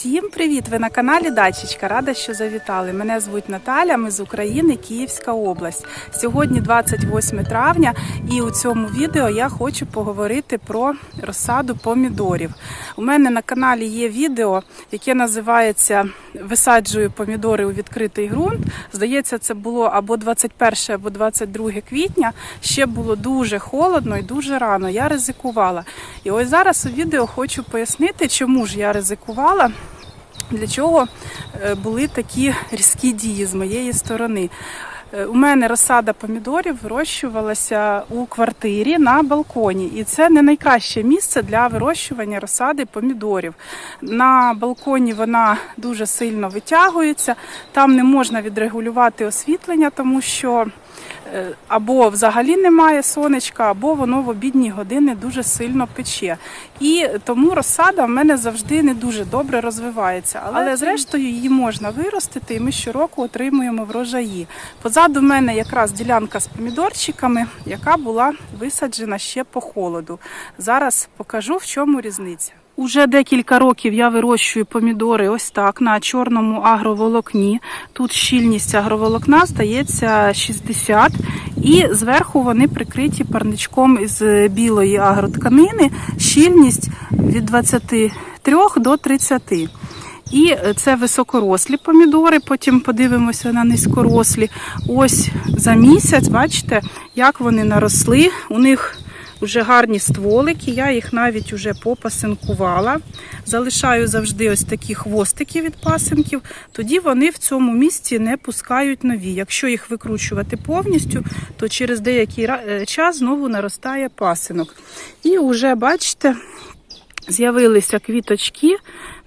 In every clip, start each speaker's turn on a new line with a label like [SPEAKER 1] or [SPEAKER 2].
[SPEAKER 1] Всім привіт! Ви на каналі Дачечка. Рада, що завітали. Мене звуть Наталя. Ми з України, Київська область. Сьогодні 28 травня, і у цьому відео я хочу поговорити про розсаду помідорів. У мене на каналі є відео, яке називається Висаджую помідори у відкритий ґрунт. Здається, це було або 21, або 22 квітня. Ще було дуже холодно і дуже рано. Я ризикувала. І ось зараз у відео хочу пояснити, чому ж я ризикувала. Для чого е, були такі різкі дії з моєї сторони? Е, У мене розсада помідорів вирощувалася у квартирі на балконі, і це не найкраще місце для вирощування розсади помідорів. На балконі вона дуже сильно витягується, там не можна відрегулювати освітлення, тому що або взагалі немає сонечка, або воно в обідні години дуже сильно пече. І тому розсада в мене завжди не дуже добре розвивається. Але, зрештою її можна виростити, і ми щороку отримуємо врожаї. Позаду мене якраз ділянка з помідорчиками, яка була висаджена ще по холоду. Зараз покажу, в чому різниця. Уже декілька років я вирощую помідори ось так на чорному агроволокні. Тут щільність агроволокна здається 60, і зверху вони прикриті парничком із білої агротканини. Щільність від 23 до 30. І це високорослі помідори. Потім подивимося на низькорослі. Ось за місяць, бачите, як вони наросли. У них вже гарні стволики. Я їх навіть уже попасинкувала. Залишаю завжди ось такі хвостики від пасинків. Тоді вони в цьому місці не пускають нові. Якщо їх викручувати повністю, то через деякий е, час знову наростає пасинок. І вже бачите, з'явилися квіточки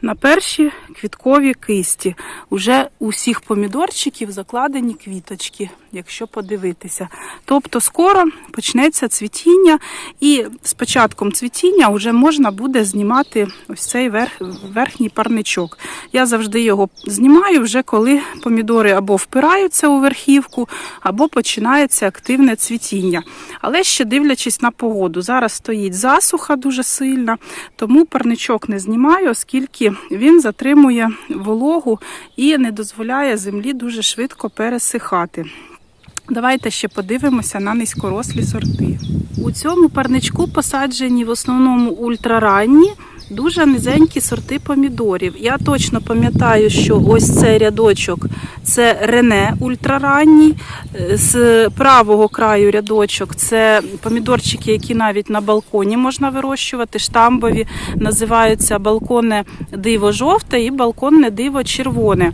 [SPEAKER 1] на перші квіткові кисті. Уже у всіх помідорчиків закладені квіточки, якщо подивитися. Тобто скоро почнеться цвітіння, і з початком цвітіння вже можна буде знімати ось цей верх, верхній парничок. Я завжди його знімаю вже коли помідори або впираються у верхівку, або починається активне цвітіння. Але ще дивлячись на погоду. Зараз стоїть засуха дуже сильна, тому парничок не знімаю, оскільки він затримує вологу і не дозволяє землі дуже швидко пересихати. Давайте ще подивимося на низькорослі сорти. У цьому парничку посаджені в основному ультраранні, дуже низенькі сорти помідорів. Я точно пам'ятаю, що ось цей рядочок це Рене ультраранній. Е, З правого краю рядочок це помідорчики, які навіть на балконі можна вирощувати. Штамбові називаються балконне диво жовте і балконне диво червоне.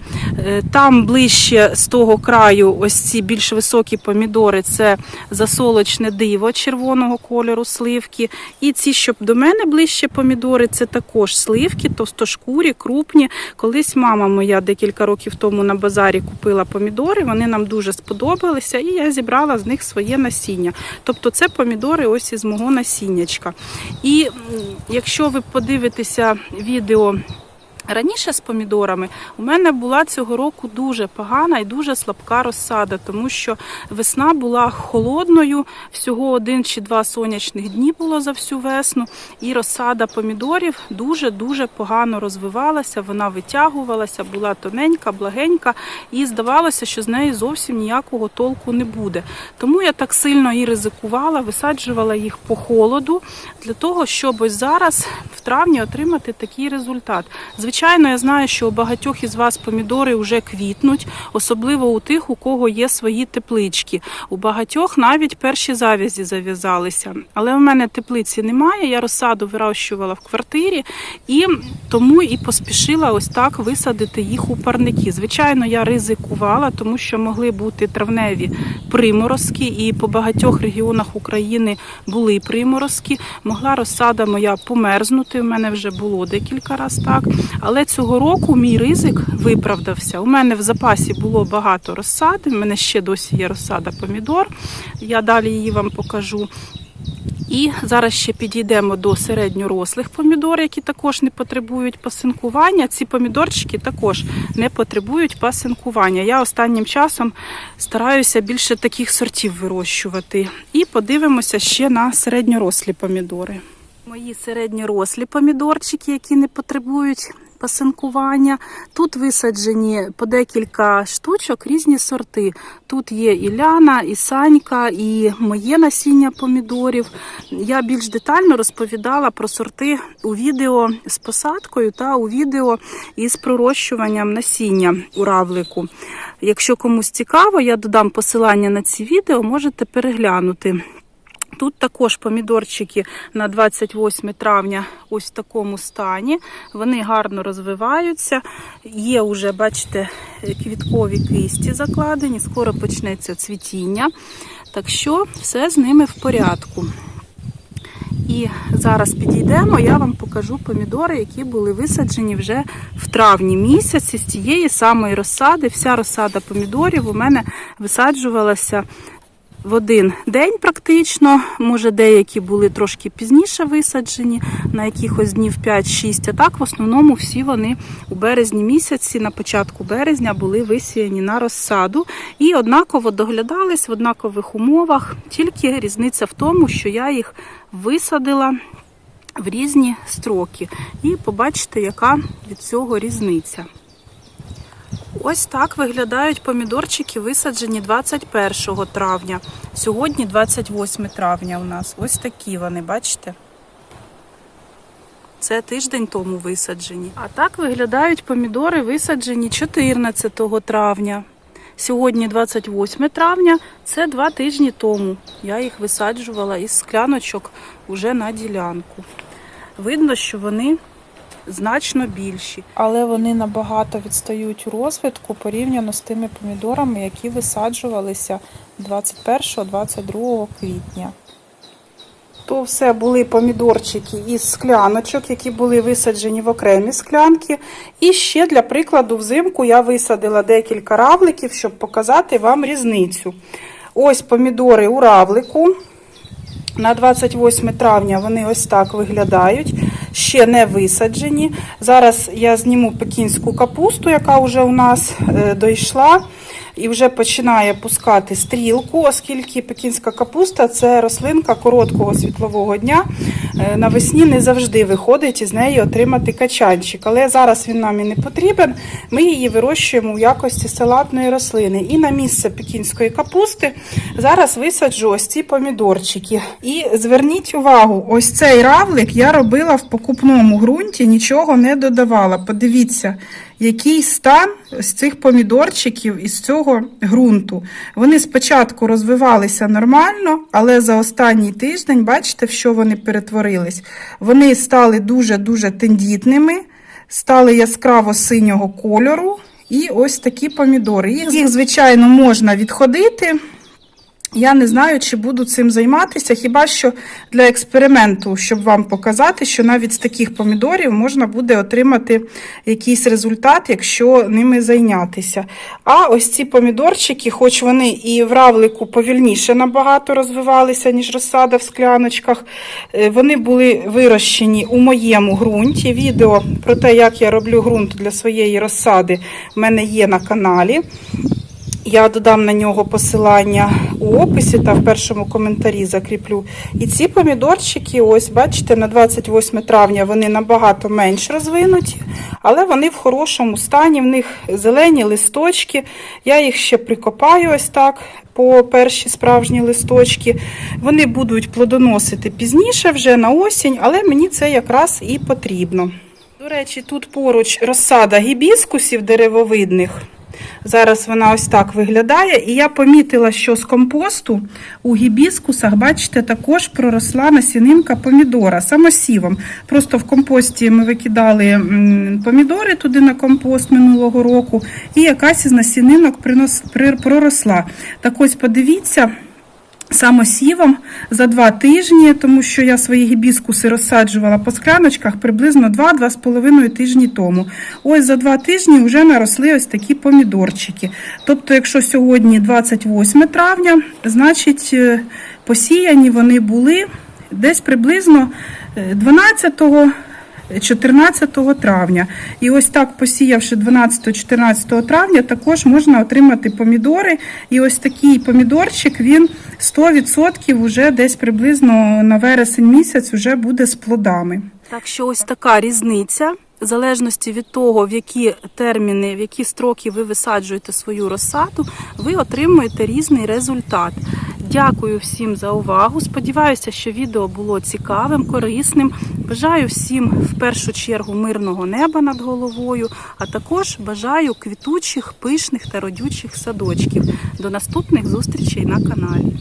[SPEAKER 1] Е, Там ближче з того краю, ось ці більш високі помідори, це засолочне диво червоного кольору, сливки. І ці, що до мене ближче помідори, це також сливки, товстошкурі, крупні. Колись мама моя декілька років тому на базарі купила помідори. Вони нам дуже сподобалися, і я зібрала з них своє насіння. Тобто, це помідори ось із мого насіннячка. І якщо ви подивитеся відео. Раніше з помідорами у мене була цього року дуже погана і дуже слабка розсада, тому що весна була холодною, всього один чи два сонячних дні було за всю весну, і розсада помідорів дуже-дуже погано розвивалася, вона витягувалася, була тоненька, благенька, і здавалося, що з неї зовсім ніякого толку не буде. Тому я так сильно і ризикувала, висаджувала їх по холоду для того, щоб ось зараз в травні отримати такий результат. Звичайно, я знаю, що у багатьох із вас помідори вже квітнуть, особливо у тих, у кого є свої теплички. У багатьох навіть перші завязі зав'язалися. Але в мене теплиці немає. Я розсаду вирощувала в квартирі і тому і поспішила ось так висадити їх у парники. Звичайно, я ризикувала, тому що могли бути травневі приморозки, і по багатьох регіонах України були приморозки. Могла розсада моя померзнути. У мене вже було декілька разів так. Але цього року мій ризик виправдався. У мене в запасі було багато розсади. У мене ще досі є розсада помідор. Я далі її вам покажу. І зараз ще підійдемо до середньорослих помідор, які також не потребують пасинкування. Ці помідорчики також не потребують пасинкування. Я останнім часом стараюся більше таких сортів вирощувати. І подивимося ще на середньорослі помідори. Мої середньорослі помідорчики, які не потребують пасинкування. Тут висаджені по декілька штучок різні сорти. Тут є і Ляна, і Санька, і моє насіння помідорів. Я більш детально розповідала про сорти у відео з посадкою та у відео із пророщуванням насіння у равлику. Якщо комусь цікаво, я додам посилання на ці відео, можете переглянути. Тут також помідорчики на 28 травня ось в такому стані. Вони гарно розвиваються. Є вже, бачите, квіткові кисті закладені, скоро почнеться цвітіння. Так що все з ними в порядку. І зараз підійдемо, я вам покажу помідори, які були висаджені вже в травні місяці з цієї самої розсади. Вся розсада помідорів у мене висаджувалася в один день практично. Може, деякі були трошки пізніше висаджені, на якихось днів 5-6. А так, в основному, всі вони у березні місяці, на початку березня, були висіяні на розсаду і однаково доглядались в однакових умовах. Тільки різниця в тому, що я їх висадила в різні строки. І побачите, яка від цього різниця. Ось так виглядають помідорчики, висаджені 21 травня. Сьогодні 28 травня у нас. Ось такі вони, бачите? Це тиждень тому висаджені. А так виглядають помідори, висаджені 14 травня. Сьогодні 28 травня, це два тижні тому. Я їх висаджувала із скляночок уже на ділянку. Видно, що вони значно більші. Але вони набагато відстають у розвитку порівняно з тими помідорами, які висаджувалися 21-22 квітня. То все були помідорчики із скляночок, які були висаджені в окремі склянки. І ще для прикладу, взимку я висадила декілька равликів, щоб показати вам різницю. Ось помідори у равлику. На 28 травня вони ось так виглядають, ще не висаджені. Зараз я зніму пекінську капусту, яка вже у нас е, дійшла і вже починає пускати стрілку, оскільки пекінська капуста це рослинка короткого світлового дня. Е, Навесні не завжди виходить із неї отримати качанчик. Але зараз він нам і не потрібен. Ми її вирощуємо у якості салатної рослини. І на місце пекінської капусти зараз висаджу ось ці помідорчики. І зверніть увагу, ось цей равлик я робила в покупному ґрунті, нічого не додавала. Подивіться, який стан з цих помідорчиків із цього ґрунту. Вони спочатку розвивалися нормально, але за останній тиждень, бачите, в що вони перетворились? Вони стали дуже-дуже тендітними, стали яскраво синього кольору. І ось такі помідори. Їх, звичайно, можна відходити. Я не знаю, чи буду цим займатися, хіба що для експерименту, щоб вам показати, що навіть з таких помідорів можна буде отримати якийсь результат, якщо ними зайнятися. А ось ці помідорчики, хоч вони і в равлику повільніше набагато розвивалися, ніж розсада в скляночках, е, вони були вирощені у моєму ґрунті. Відео про те, як я роблю ґрунт для своєї розсади, в мене є на каналі. Я додам на нього посилання у описі та в першому коментарі закріплю. І ці помідорчики, ось бачите, на 28 травня вони набагато менш розвинуті, але вони в хорошому стані, в них зелені листочки. Я їх ще прикопаю ось так по перші справжні листочки. Вони будуть плодоносити пізніше, вже на осінь, але мені це якраз і потрібно. До речі, тут поруч розсада гібіскусів деревовидних. Зараз вона ось так виглядає. І я помітила, що з компосту у гібіскусах, бачите, також проросла насінинка помідора самосівом. Просто в компості ми викидали помідори туди на компост минулого року, і якась із насінинок проросла. Так ось подивіться. Самосівом за два тижні, тому що я свої гібіскуси розсаджувала по скляночках приблизно 2-2,5 тижні тому. Ось за два тижні вже наросли ось такі помідорчики. Тобто, якщо сьогодні 28 травня, значить е, посіяні вони були десь приблизно е, 12 14 травня. І ось так, посіявши 12-14 травня, також можна отримати помідори. І ось такий помідорчик, він 100% вже десь приблизно на вересень місяць вже буде з плодами. Так що ось така різниця. В залежності від того, в які терміни, в які строки ви висаджуєте свою розсаду, ви отримуєте різний результат. Дякую всім за увагу. Сподіваюся, що відео було цікавим, корисним. Бажаю всім в першу чергу мирного неба над головою, а також бажаю квітучих, пишних та родючих садочків. До наступних зустрічей на каналі.